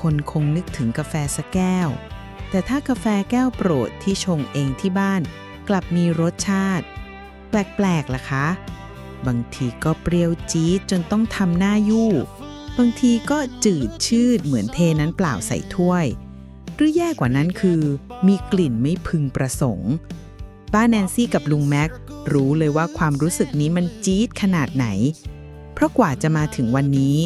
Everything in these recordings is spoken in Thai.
คนคงนึกถึงกาแฟสักแก้ว แต่ถ้ากาแฟแก้วโปรดที่ชงเองที่บ้านกลับมีรสชาติ แปลกๆล่ะคะ บางทีก็เปรี้ยวจี๊ดจนต้องทำหน้ายู่ บางทีก็จืดชืดเหมือนเทนั้นเปล่าใส่ถ้วย หรือแย่กว่านั้นคือ มีกลิ่นไม่พึงประสงค์ ป้าแนนซี่กับลุงแม็กรู้เลยว่าความรู้สึกนี้มันจี๊ดขนาดไหน เพราะกว่าจะมาถึงวันนี้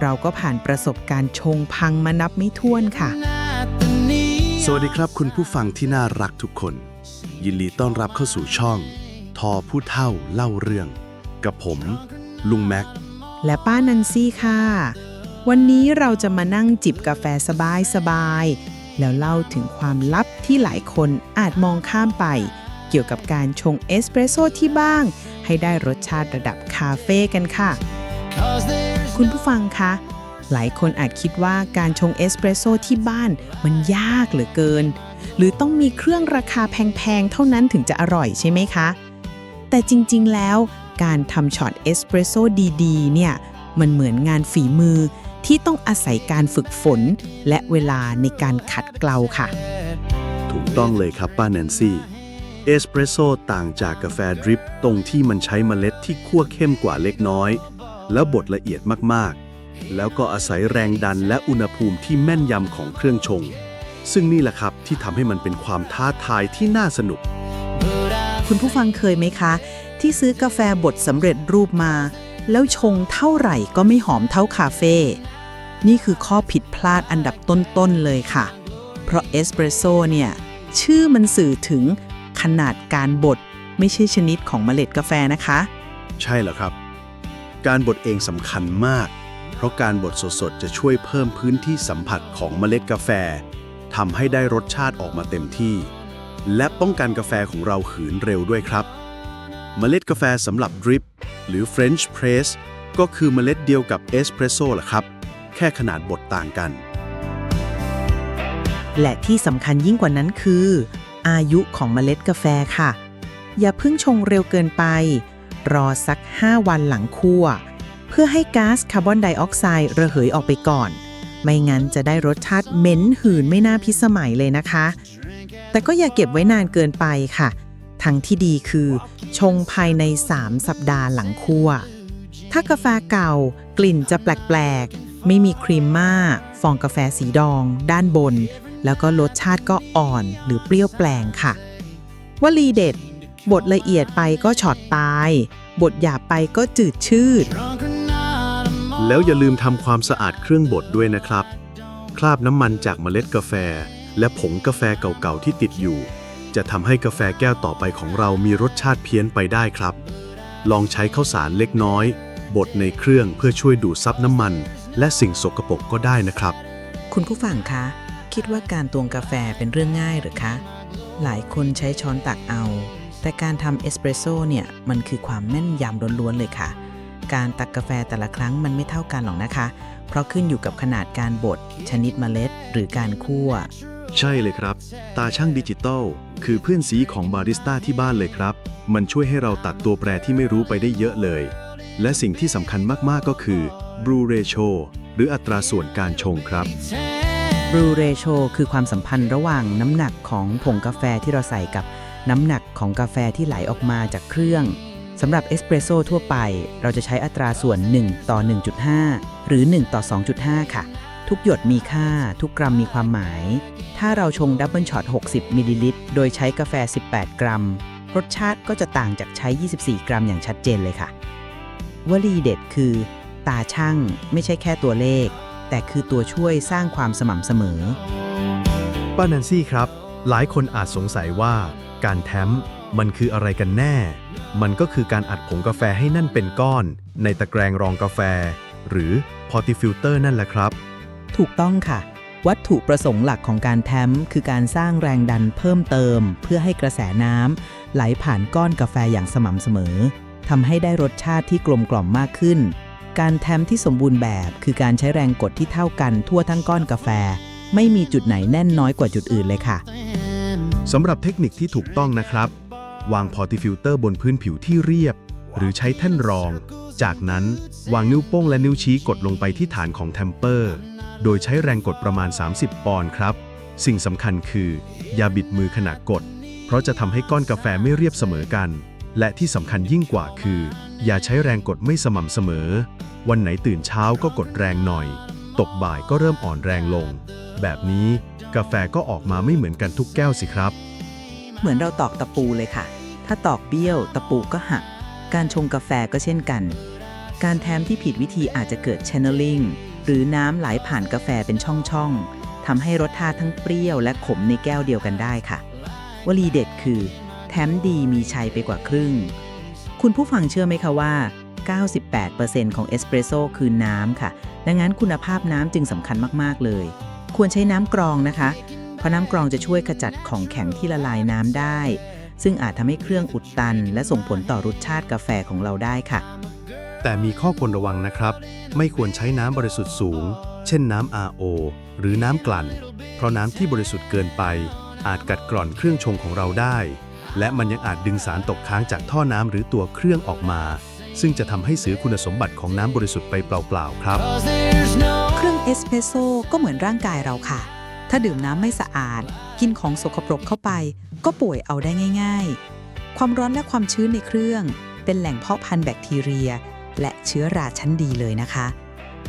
เราก็ผ่านประสบการณ์ชงพังมานับไม่ถ้วนค่ะ สวัสดีครับคุณผู้ฟังที่น่ารักทุกคน ยินดีต้อนรับเข้าสู่ช่อง ทอผู้เท่าเล่าเรื่อง กับผม ลุงแม็ก และป้านันซี่ค่ะ วันนี้เราจะมานั่งจิบกาแฟสบายๆแล้วเล่าถึงความลับที่หลายคนอาจมองข้ามไป เกี่ยวกับการชงเอสเปรสโซ่ที่บ้าง ให้ได้รสชาติระดับคาเฟ่กันค่ะ คุณผู้ฟังคะ หลายคนอาจคิดว่าการชงเอสเปรสโซ่ที่บ้านมันยากเหลือเกิน หรือต้องมีเครื่องราคาแพงๆ เท่านั้นถึงจะอร่อยใช่ไหมคะ แต่จริงๆแล้วการทำช็อตเอสเปรสโซ่ดีๆ เนี่ย มันเหมือนงานฝีมือที่ต้องอาศัยการฝึกฝน และเวลาในการขัดเกลาค่ะ ถูกต้องเลยครับป้าแนนซี่ เอสเปรสโซ่ต่างจากกาแฟดริปตรงที่มันใช้เมล็ดที่คั่วเข้มกว่าเล็กน้อย แล้วบดละเอียดมากๆ แล้วก็อาศัยแรงดันและอุณหภูมิที่แม่นยำของเครื่องชง ซึ่งนี่แหละครับที่ทำให้มันเป็นความท้าทายที่น่าสนุก คุณผู้ฟังเคยไหมคะ ที่ซื้อกาแฟบดสำเร็จรูปมา แล้วชงเท่าไหร่ก็ไม่หอมเท่าคาเฟ่นี่คือข้อผิดพลาดอันดับต้นๆเลยค่ะ เพราะเอสเปรสโซ่เนี่ย ชื่อมันสื่อถึงขนาดการบด ไม่ใช่ชนิดของเมล็ดกาแฟนะคะ ใช่แล้วครับ การบดเองสำคัญมาก เพราะการบดสดๆ จะช่วยเพิ่มพื้นที่สัมผัสของเมล็ดกาแฟทำให้ได้รสชาติออกมาเต็มที่ และป้องกันกาแฟของเราขืนเร็วด้วยครับ เมล็ดกาแฟสำหรับดริปหรือ French Press ก็คือเมล็ดเดียวกับเอสเปรสโซ่แหละครับ แค่ขนาดบดต่างกัน และที่สำคัญยิ่งกว่านั้นคือ อายุของเมล็ดกาแฟค่ะ อย่าเพิ่งชงเร็วเกินไป รอสัก 5 วันหลังคั่ว เพื่อให้ก๊าซคาร์บอนไดออกไซด์ระเหยออกไปก่อน ไม่งั้นจะได้รสชาติเหม็นหืนไม่น่าพิสมัยเลยนะคะ แต่ก็อย่าเก็บไว้นานเกินไปค่ะทั้งที่ดีคือ ชงภายใน 3 สัปดาห์หลังคั่ว ถ้ากาแฟเก่ากลิ่นจะแปลกๆ ไม่มีครีมม่าฟองกาแฟสีดอง ด้านบน แล้วก็รสชาติก็อ่อนหรือเปรี้ยวแปลงค่ะวลีเด็ด บทละเอียดไปก็ช็อตตาย บทหยาบไปก็จืดชืด แล้วอย่าลืมทำความสะอาดเครื่องบดด้วยนะครับ คราบน้ำมันจากเมล็ดกาแฟ และผงกาแฟเก่าๆที่ติดอยู่ จะทำให้กาแฟแก้วต่อไปของเรามีรสชาติเพี้ยนไปได้ครับ ลองใช้ข้าวสารเล็กน้อย บดในเครื่องเพื่อช่วยดูดซับน้ำมัน และสิ่งสกปรกก็ได้นะครับ คุณผู้ฟังคะ คิดว่าการตวงกาแฟเป็นเรื่องง่ายหรือคะ หลายคนใช้ช้อนตักเอา แต่การทำเอสเปรสโซ่เนี่ยมันคือความแม่นยำล้วนๆเลยค่ะ การตักกาแฟแต่ละครั้งมันไม่เท่ากันหรอกนะคะ เพราะขึ้นอยู่กับขนาดการบด ชนิดเมล็ด หรือการคั่ว ใช่เลยครับ ตาช่างดิจิตอลคือเพื่อนซีของบาริสต้าที่บ้านเลยครับ มันช่วยให้เราตัดตัวแปรที่ไม่รู้ไปได้เยอะเลย และสิ่งที่สำคัญมากๆก็คือ Brew Ratio หรืออัตราส่วนการชงครับ บรูเรโชคือความสัมพันธ์ระหว่างน้ำหนักของผงกาแฟที่เราใส่กับ น้ำหนักของกาแฟที่ไหลออกมาจากเครื่องสำหรับเอสเปรสโซ่ทั่วไป เราจะใช้อัตราส่วน 1 ต่อ 1.5 หรือ 1 ต่อ 2.5 ค่ะ ทุกหยดมีค่า ทุกกรัมมีความหมาย ถ้าเราชงดับเบิลช็อต 60มิลลิลิตรโดยใช้กาแฟ 18 กรัม รสชาติก็จะต่างจากใช้ 24 กรัมอย่างชัดเจนเลยค่ะ วลีเด็ดคือ ตาช่างไม่ใช่แค่ตัวเลข แต่คือตัวช่วยสร้างความสม่ำเสมอป้าแนนซี่ครับ หลายคนอาจสงสัยว่า การแท้มมันคืออะไรกันแน่ มันก็คือการอัดผงกาแฟให้นั่นเป็นก้อน ในตะแกรงรองกาแฟ หรือพอติฟิลเตอร์นั่นแหละครับ ถูกต้องค่ะ วัตถุประสงค์หลักของการแท้มคือการสร้างแรงดันเพิ่มเติม เพื่อให้กระแสน้ำไหลผ่านก้อนกาแฟอย่างสม่ำเสมอทำให้ได้รสชาติที่กลมกล่อมมากขึ้น การแท้มที่สมบูรณ์แบบ คือการใช้แรงกดที่เท่ากันทั่วทั้งก้อนกาแฟ ไม่มีจุดไหนแน่นน้อยกว่าจุดอื่นเลยค่ะ สำหรับเทคนิคที่ถูกต้องนะครับ วางพอติฟิลเตอร์บนพื้นผิวที่เรียบ หรือใช้แท่นรอง จากนั้นวางนิ้วโป้งและนิ้วชี้กดลงไปที่ฐานของแทมเปอร์ โดยใช้แรงกดประมาณ 30 ปอนด์ครับ สิ่งสำคัญคือ อย่าบิดมือขณะกด เพราะจะทำให้ก้อนกาแฟไม่เรียบเสมอกัน และที่สำคัญยิ่งกว่าคือ อย่าใช้แรงกดไม่สม่ำเสมอ วันไหนตื่นเช้าก็กดแรงหน่อย ตกบ่ายก็เริ่มอ่อนแรงลง แบบนี้กาแฟก็ออกมาไม่เหมือนกันทุกแก้วสิครับ เหมือนเราตอกตะปูเลยค่ะ ถ้าตอกเบี้ยวตะปูก็หัก การชงกาแฟก็เช่นกัน การแทมที่ผิดวิธีอาจจะเกิด channeling หรือน้ำไหลผ่านกาแฟเป็นช่องๆทำให้รสชาติทั้งเปรี้ยวและขมในแก้วเดียวกันได้ค่ะ วลีเด็ดคือ แทมดีมีชัยไปกว่าครึ่ง คุณผู้ฟังเชื่อไหมคะว่า 98%ของเอสเปรสโซ่คือน้ำค่ะ ดังนั้นคุณภาพน้ำจึงสำคัญมาก ๆ เลย ควรใช้น้ำกรองนะคะ เพราะน้ำกรองจะช่วยขจัดของแข็งที่ละลายน้ำได้ ซึ่งอาจทำให้เครื่องอุดตัน และส่งผลต่อรสชาติกาแฟของเราได้ค่ะ แต่มีข้อควรระวังนะครับ ไม่ควรใช้น้ำบริสุทธิ์สูง เช่นน้ำ RO หรือน้ำกลั่น เพราะน้ำที่บริสุทธิ์เกินไป อาจกัดกร่อนเครื่องชงของเราได้ และมันยังอาจดึงสารตกค้างจากท่อน้ำหรือตัวเครื่องออกมา ซึ่งจะทำให้เสียคุณสมบัติของน้ำบริสุทธิ์ไปเปล่าๆครับ เครื่องเอสเพรสโซ่ ก็เหมือนร่างกายเราค่ะ ถ้าดื่มน้ำไม่สะอาด กินของสกปรกเข้าไป ก็ป่วยเอาได้ง่าย ๆ ความร้อนและความชื้นในเครื่อง เป็นแหล่งเพาะพันธุ์แบคทีเรีย และเชื้อราชั้นดีเลยนะคะ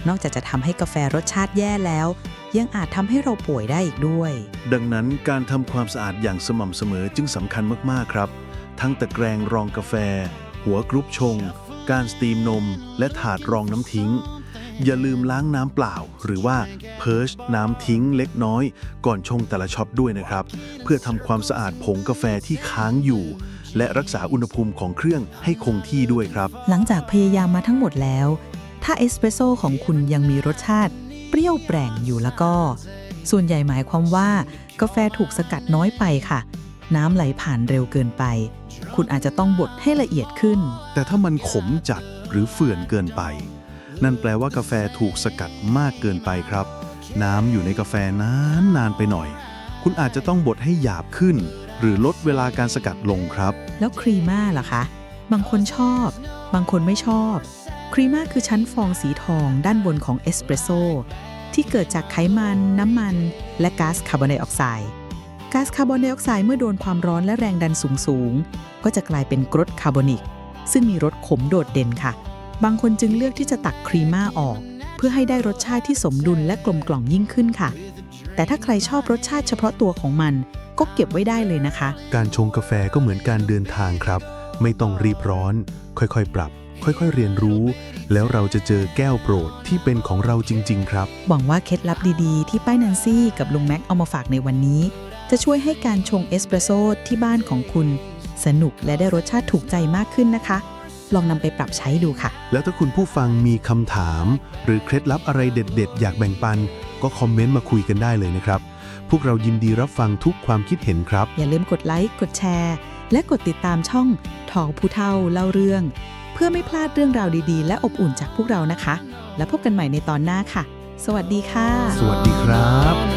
นอกจากจะทำให้กาแฟรสชาติแย่แล้ว ยังอาจทำให้เราป่วยได้อีกด้วย ดังนั้นการทำความสะอาดอย่างสม่ำเสมอจึงสำคัญมากๆครับ ทั้งตะแกรงรองกาแฟ หัวกรุ๊ปชง การสตีมนม และถาดรองน้ำทิ้ง อย่าลืมล้างน้ำเปล่า หรือว่าเพิร์ชน้ำทิ้งเล็กน้อย ก่อนชงแต่ละช็อตด้วยนะครับ เพื่อทำความสะอาดผงกาแฟที่ค้างอยู่ และรักษาอุณหภูมิของเครื่องให้คงที่ด้วยครับ หลังจากพยายามมาทั้งหมดแล้ว ถ้าเอสเปรสโซ่ของคุณยังมีรสชาติ เปรี้ยวแปร่งอยู่แล้วก็ ส่วนใหญ่หมายความว่า กาแฟถูกสกัดน้อยไปค่ะ น้ำไหลผ่านเร็วเกินไป คุณอาจจะต้องบดให้ละเอียดขึ้น แต่ถ้ามันขมจัดหรือเฝื่อนเกินไป นั่นแปลว่ากาแฟถูกสกัดมากเกินไปครับ น้ำอยู่ในกาแฟนานนานไปหน่อย คุณอาจจะต้องบดให้หยาบขึ้น หรือลดเวลาการสกัดลงครับ แล้วครีม่าล่ะคะ บางคนชอบ บางคนไม่ชอบ ครีม่าคือชั้นฟองสีทองด้านบนของเอสเปรสโซที่เกิดจากไขมันน้ำมัน และก๊าซคาร์บอนไดออกไซด์ก๊าซคาร์บอนไดออกไซด์เมื่อโดนความร้อนและแรงดันสูงสูงๆก็จะกลายเป็นกรดคาร์บอนิก ซึ่งมีรสขมโดดเด่นค่ะ บางคนจึงเลือกที่จะตักครีม่าออก เพื่อให้ได้รสชาติที่สมดุลและกลมกล่อมยิ่งขึ้นค่ะ แต่ถ้าใครชอบรสชาติเฉพาะตัวของมัน ก็เก็บไว้ได้เลยนะคะ การชงกาแฟก็เหมือนการเดินทางครับ ไม่ต้องรีบร้อน ค่อยๆ ปรับ ค่อยๆ เรียนรู้ แล้วเราจะเจอแก้วโปรดที่เป็นของเราจริง ๆ ครับหวังว่าเคล็ดลับดีๆ ที่ป้ายนันซี่กับลุงแม็กเอามาฝากในวันนี้ จะช่วยให้การชงเอสเปรสโซ่ที่บ้านของคุณ สนุกและได้รสชาติถูกใจมากขึ้นนะคะ ลองนำไปปรับใช้ดูค่ะ แล้วถ้าคุณผู้ฟังมีคำถาม หรือเคล็ดลับอะไรเด็ด ๆ อยากแบ่งปัน ก็คอมเมนต์มาคุยกันได้เลยนะครับ พวกเรายินดีรับฟังทุกความคิดเห็นครับ อย่าลืมกดไลค์กดแชร์ และกดติดตามช่องทองผู้เท่าเล่าเรื่อง เพื่อไม่พลาดเรื่องราวดีๆ และอบอุ่นจากพวกเรานะคะ แล้วพบกันใหม่ในตอนหน้าค่ะ สวัสดีค่ะ สวัสดีครับ